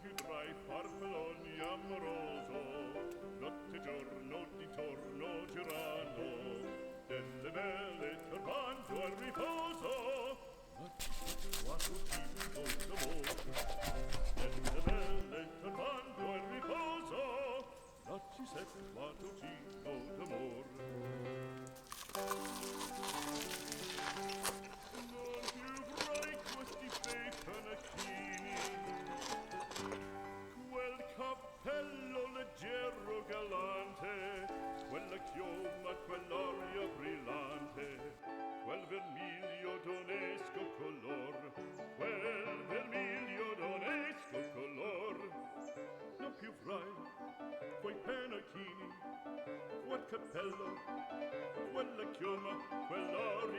più tra i farfalloni amoroso. Notte giorno di torno cappello, quella chioma, quell'aria